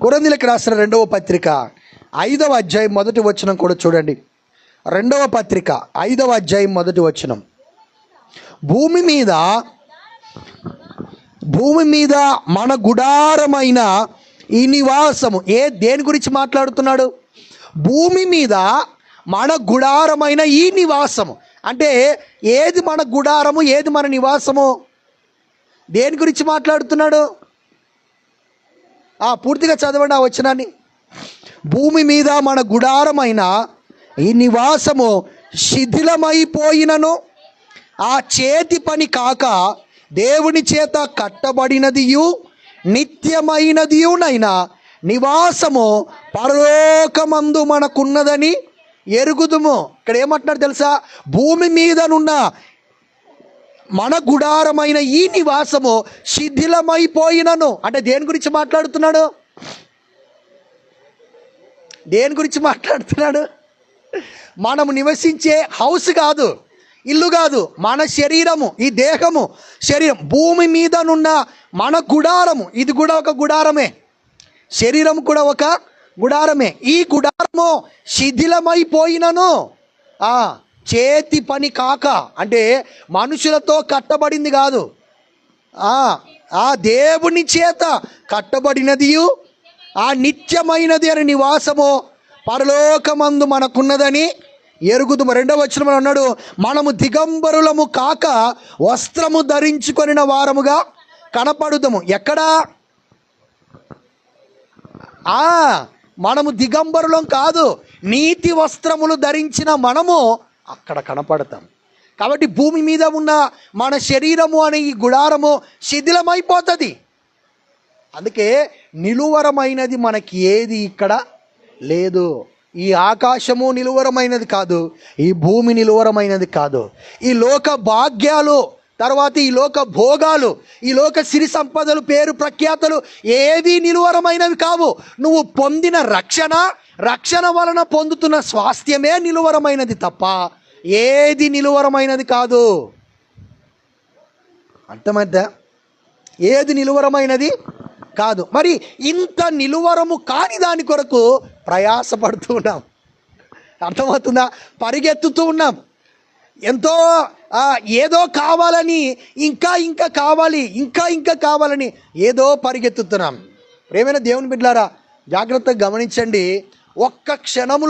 కొరందిలకు రాసిన రెండవ పత్రిక ఐదవ అధ్యాయం మొదటి వచనం కూడా చూడండి. రెండవ పత్రిక ఐదవ అధ్యాయం మొదటి వచనం. భూమి మీద భూమి మీద మన గుడారమైన ఈ నివాసము ఏ దేని గురించి మాట్లాడుతున్నాడు? భూమి మీద మన గుడారమైన ఈ నివాసము. అంటే ఏది మన గుడారము ఏది మన నివాసము? దేని గురించి మాట్లాడుతున్నాడు? ఆ పూర్తిగా చదవండి ఆ వచనాన్ని. భూమి మీద మన గుడారమైన ఈ నివాసము శిథిలమైపోయినను. ఆ చేతి పని కాక దేవుని చేత కట్టబడినదియు నిత్యమైనదియునైనా నివాసము పరలోకమందు మనకున్నదని ఎరుగుదుము. ఇక్కడ ఏమంటున్నారు తెలుసా? భూమి మీదనున్న మన గుడారమైన ఈ నివాసము శిథిలమైపోయినను. అంటే దేని గురించి మాట్లాడుతున్నాడు? దేని గురించి మాట్లాడుతున్నాడు? మనము నివసించే హౌస్ కాదు ఇల్లు కాదు మన శరీరము ఈ దేహము శరీరం భూమి మీదనున్న మన గుడారము. ఇది కూడా ఒక గుడారమే. శరీరం కూడా ఒక గుడారమే. ఈ గుడారము శిథిలమైపోయినను. చేతి పని కాక అంటే మనుషులతో కట్టబడింది కాదు. ఆ దేవుని చేత కట్టబడినదియు ఆ నిత్యమైనది అని నివాసము పరలోకమందు మనకున్నదని ఎరుగుదు రెండవ వచ్చిన అన్నాడు మనము దిగంబరులము కాక వస్త్రము ధరించుకొనిన వారముగా కనపడుదము. ఎక్కడా? ఆ మనము దిగంబరులం కాదు నీతి వస్త్రములు ధరించిన మనము అక్కడ కనపడతాం. కాబట్టి భూమి మీద ఉన్న మన శరీరము అనే ఈ గుడారము శిథిలమైపోతుంది. అందుకే నిలువరమైనది మనకి ఏది ఇక్కడ లేదు. ఈ ఆకాశము నిలువరమైనది కాదు ఈ భూమి నిలువరమైనది కాదు. ఈ లోక భాగ్యాలు తర్వాత ఈ లోక భోగాలు ఈ లోక సిరి సంపదలు పేరు ప్రఖ్యాతలు ఏవి నిలువరమైనవి కావు. నువ్వు పొందిన రక్షణ రక్షణ వలన పొందుతున్న స్వాస్థ్యమే నిలువరమైనది తప్ప ఏది నిలువరమైనది కాదు. అర్థమైద్దా ఏది నిలువరమైనది కాదు. మరి ఇంత నిలువరము కాని దాని కొరకు ప్రయాసపడుతూ ఉన్నాం. అర్థమవుతుందా? పరిగెత్తుతూ ఉన్నాం. ఎంతో ఆ, ఏదో కావాలని ఇంకా ఇంకా కావాలి ఇంకా ఇంకా కావాలని ఏదో పరిగెత్తుతున్నాం. ప్రేమైన దేవుని బిడ్డారా జాగ్రత్తగా గమనించండి. ఒక్క క్షణము